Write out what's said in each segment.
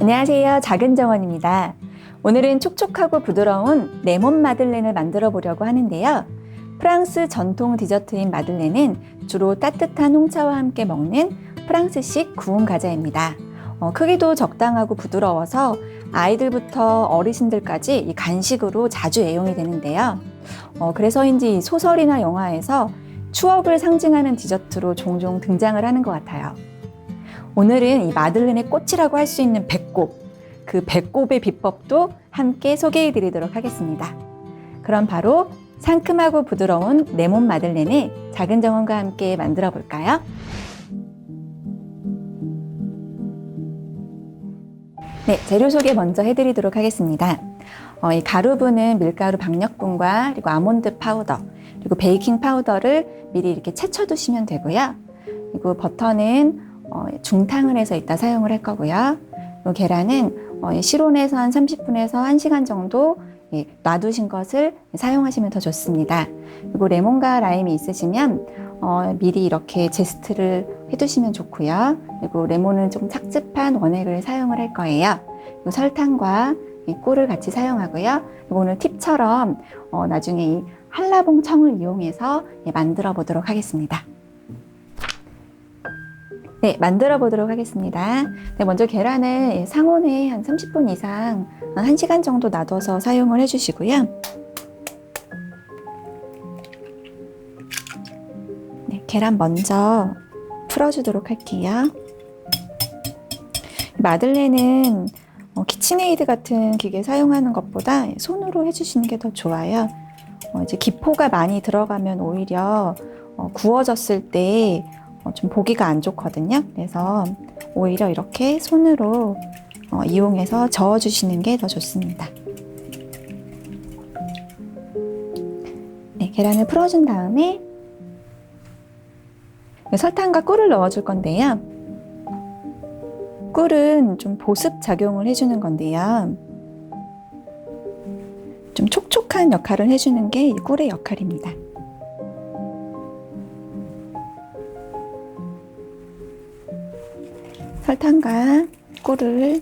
안녕하세요. 작은 정원입니다. 오늘은 촉촉하고 부드러운 레몬 마들렌을 만들어 보려고 하는데요. 프랑스 전통 디저트인 마들렌은 주로 따뜻한 홍차와 함께 먹는 프랑스식 구운 과자입니다. 어, 크기도 적당하고 부드러워서 아이들부터 어르신들까지 이 간식으로 자주 애용이 되는데요. 어, 그래서인지 소설이나 영화에서 추억을 상징하는 디저트로 종종 등장을 하는 것 같아요. 오늘은 이 마들렌의 꽃이라고 할 수 있는 배꼽, 그 배꼽의 비법도 함께 소개해 드리도록 하겠습니다. 그럼 바로 상큼하고 부드러운 레몬 마들렌을 작은 정원과 함께 만들어 볼까요? 네, 재료 소개 먼저 해드리도록 하겠습니다. 어, 이 가루분은 밀가루 박력분과 그리고 아몬드 파우더, 그리고 베이킹 파우더를 미리 이렇게 채쳐 두시면 되고요. 그리고 버터는 어, 중탕을 해서 이따 사용을 할 거고요. 그리고 계란은 어, 실온에서 한 30분에서 1시간 정도 예, 놔두신 것을 사용하시면 더 좋습니다. 그리고 레몬과 라임이 있으시면 어, 미리 이렇게 제스트를 해두시면 좋고요. 그리고 레몬은 좀 착즙한 원액을 사용을 할 거예요. 그리고 설탕과 이 꿀을 같이 사용하고요. 오늘 팁처럼 어, 나중에 이 한라봉 청을 이용해서 예, 만들어 보도록 하겠습니다. 네, 만들어 보도록 하겠습니다. 네, 먼저 계란을 예, 상온에 한 30분 이상, 한 1시간 정도 놔둬서 사용을 해주시고요. 네, 계란 먼저 풀어주도록 할게요. 마들렌은 어, 키친에이드 같은 기계 사용하는 것보다 손으로 해주시는 게 더 좋아요. 어, 이제 기포가 많이 들어가면 오히려 어, 구워졌을 때 어, 좀 보기가 안 좋거든요. 그래서 오히려 이렇게 손으로 어, 이용해서 저어주시는 게 더 좋습니다. 네, 계란을 풀어준 다음에 설탕과 꿀을 넣어줄 건데요. 꿀은 좀 보습 작용을 해주는 건데요. 좀 촉촉한 역할을 해주는 게이 꿀의 역할입니다. 설탕과 꿀을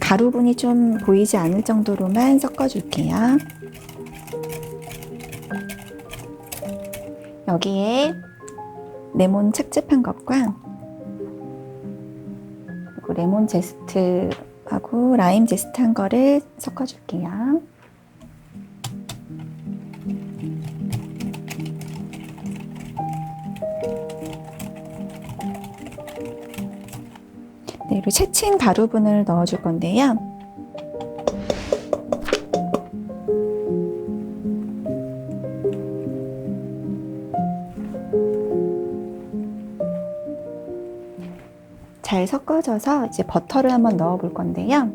가루분이 좀 보이지 않을 정도로만 섞어줄게요. 여기에 레몬 착즙한 것과 레몬 제스트하고 라임 제스트한 거를 섞어줄게요. 네, 그리고 채친 가루분을 넣어줄 건데요. 잘 섞어져서 이제 버터를 한번 넣어 볼 건데요.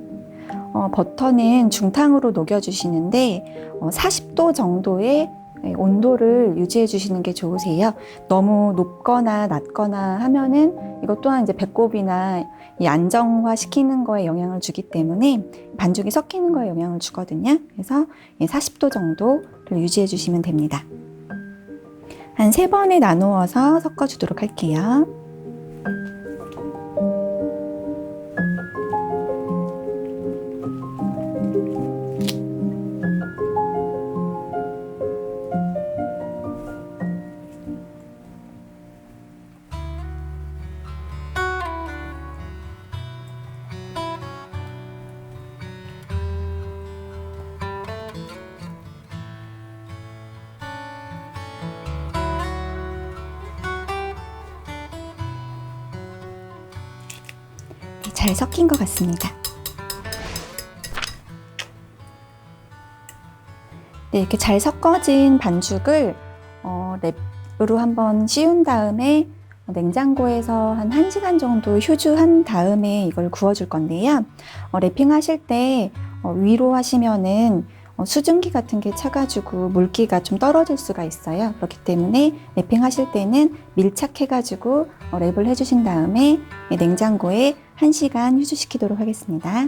어, 버터는 중탕으로 녹여주시는데 어, 40도 정도의 네, 온도를 유지해 주시는 게 좋으세요. 너무 높거나 낮거나 하면은 이것 또한 이제 배꼽이나 이 안정화 시키는 거에 영향을 주기 때문에 반죽이 섞이는 거에 영향을 주거든요. 그래서 40도 정도를 유지해 주시면 됩니다. 한 세 번에 나누어서 섞어 주도록 할게요. 잘 섞인 것 같습니다. 네, 이렇게 잘 섞어진 반죽을 어, 랩으로 한번 씌운 다음에 냉장고에서 한 1시간 정도 휴주한 다음에 이걸 구워줄 건데요. 어, 랩핑 하실 때 어, 위로 하시면은 어, 수증기 같은 게 차가지고 물기가 좀 떨어질 수가 있어요. 그렇기 때문에 랩핑 하실 때는 밀착해가지고 어, 랩을 해주신 다음에 냉장고에 1시간 휴주시키도록 하겠습니다.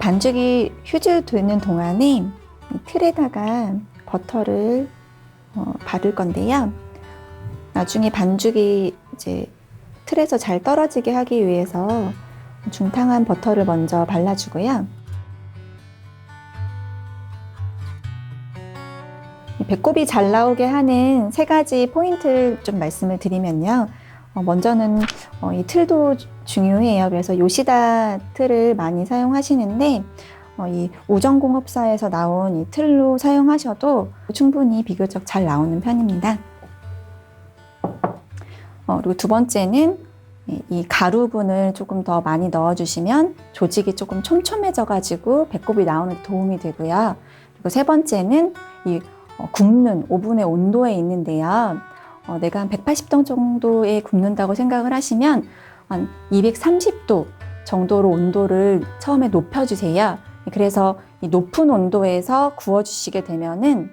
반죽이 휴주되는 동안에 이 틀에다가 버터를 어, 바를 건데요. 나중에 반죽이 이제 틀에서 잘 떨어지게 하기 위해서 중탕한 버터를 먼저 발라주고요. 이 배꼽이 잘 나오게 하는 세 가지 포인트를 좀 말씀을 드리면요. 어, 먼저는 어, 이 틀도 중요해요. 그래서 요시다 틀을 많이 사용하시는데 어, 이 우정공업사에서 나온 이 틀로 사용하셔도 충분히 비교적 잘 나오는 편입니다. 어, 그리고 두 번째는 이- 이 가루분을 조금 더 많이 넣어주시면 조직이 조금 촘촘해져가지고 배꼽이 나오는 데 도움이 되고요. 그리고 세 번째는 이 어, 굽는 오븐의 온도에 있는데요. 어, 내가 한 180도 정도에 굽는다고 생각을 하시면 한 230도 정도로 온도를 처음에 높여주세요. 그래서 이 높은 온도에서 구워주시게 되면은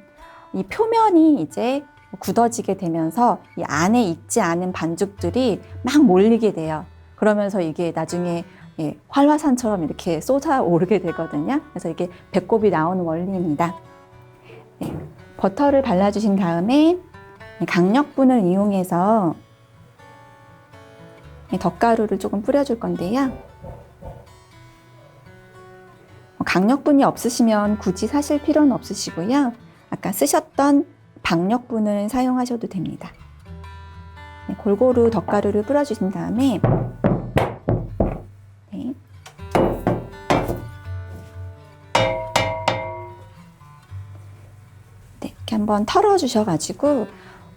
이 표면이 이제 굳어지게 되면서 이 안에 있지 않은 반죽들이 막 몰리게 돼요. 그러면서 이게 나중에 예, 활화산처럼 이렇게 쏟아오르게 되거든요. 그래서 이게 배꼽이 나오는 원리입니다. 네, 버터를 발라주신 다음에 강력분을 이용해서 이 덧가루를 조금 뿌려줄 건데요. 뭐 강력분이 없으시면 굳이 사실 필요는 없으시고요. 아까 쓰셨던 박력분을 사용하셔도 됩니다. 네, 골고루 덧가루를 뿌려주신 다음에 네. 네, 한번 털어주셔가지고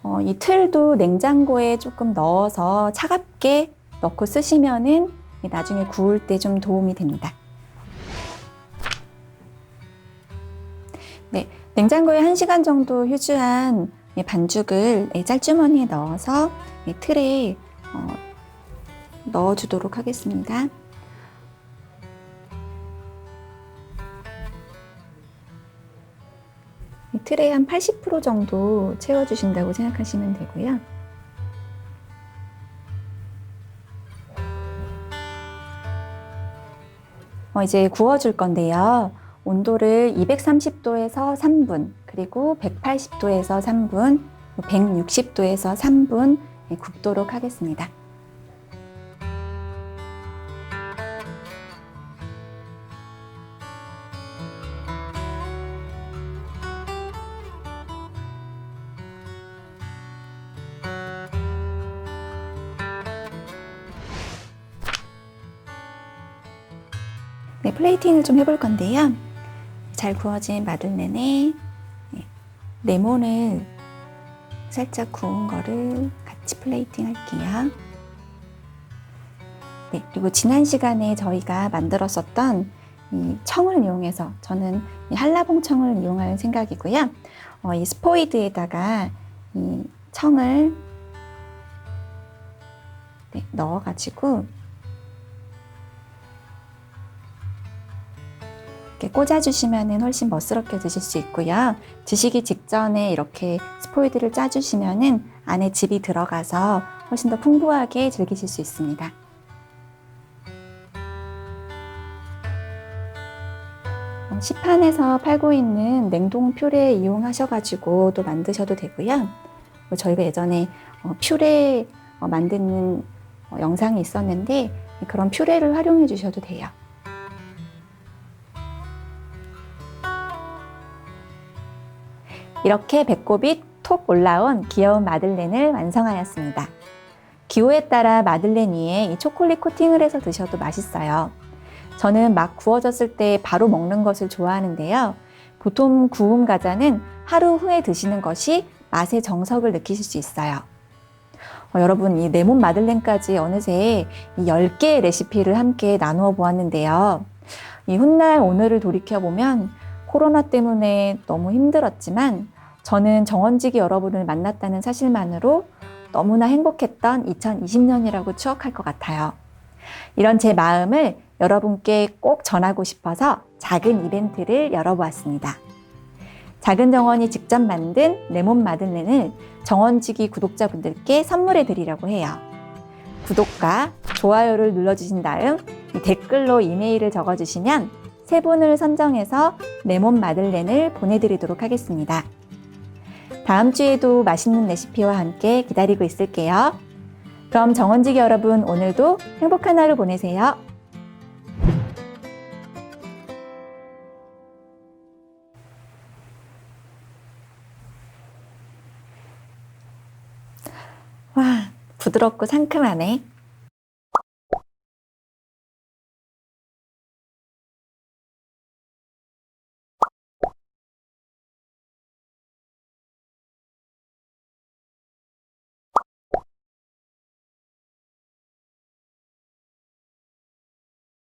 어, 이 틀도 냉장고에 조금 넣어서 차갑게 넣고 쓰시면은 나중에 구울 때 좀 도움이 됩니다. 네, 냉장고에 1시간 정도 휴즈한 이 반죽을 이 짤주머니에 넣어서 이 틀에 어, 넣어주도록 하겠습니다. 틀에 한80% 정도 채워주신다고 생각하시면 되고요. 어, 이제 구워줄 건데요. 온도를 230도에서 3분, 그리고 180도에서 3분, 160도에서 3분 굽도록 하겠습니다. 네, 플레이팅을 좀 해볼 건데요. 잘 구워진 마들렌에 네, 레몬을 살짝 구운 거를 같이 플레이팅 할게요. 네, 그리고 지난 시간에 저희가 만들었었던 이 청을 이용해서 저는 이 한라봉 청을 이용할 생각이고요. 어, 이 스포이드에다가 이 청을 네, 넣어가지고 이렇게 꽂아주시면 훨씬 멋스럽게 드실 수 있고요. 드시기 직전에 이렇게 스포이드를 짜주시면 안에 즙이 들어가서 훨씬 더 풍부하게 즐기실 수 있습니다. 어, 시판에서 팔고 있는 냉동 퓨레 이용하셔가지고 또 만드셔도 되고요. 뭐 저희가 예전에 어, 퓨레 어, 만드는 영상이 있었는데 그런 퓨레를 활용해 주셔도 돼요. 이렇게 배꼽이 톡 올라온 귀여운 마들렌을 완성하였습니다. 기호에 따라 마들렌 위에 이 초콜릿 코팅을 해서 드셔도 맛있어요. 저는 막 구워졌을 때 바로 먹는 것을 좋아하는데요. 보통 구운 과자는 하루 후에 드시는 것이 맛의 정석을 느끼실 수 있어요. 어, 여러분, 이 레몬 마들렌까지 어느새 이 10개의 레시피를 함께 나누어 보았는데요. 이 훗날 오늘을 돌이켜보면 코로나 때문에 너무 힘들었지만 저는 정원지기 여러분을 만났다는 사실만으로 너무나 행복했던 2020년이라고 추억할 것 같아요. 이런 제 마음을 여러분께 꼭 전하고 싶어서 작은 이벤트를 열어보았습니다. 작은 정원이 직접 만든 레몬 마들렌을 정원지기 구독자분들께 선물해 드리려고 해요. 구독과 좋아요를 눌러주신 다음 댓글로 이메일을 적어주시면 세 분을 선정해서 레몬 마들렌을 보내드리도록 하겠습니다. 다음 주에도 맛있는 레시피와 함께 기다리고 있을게요. 그럼 정원지기 여러분 오늘도 행복한 하루 보내세요. 와, 부드럽고 상큼하네.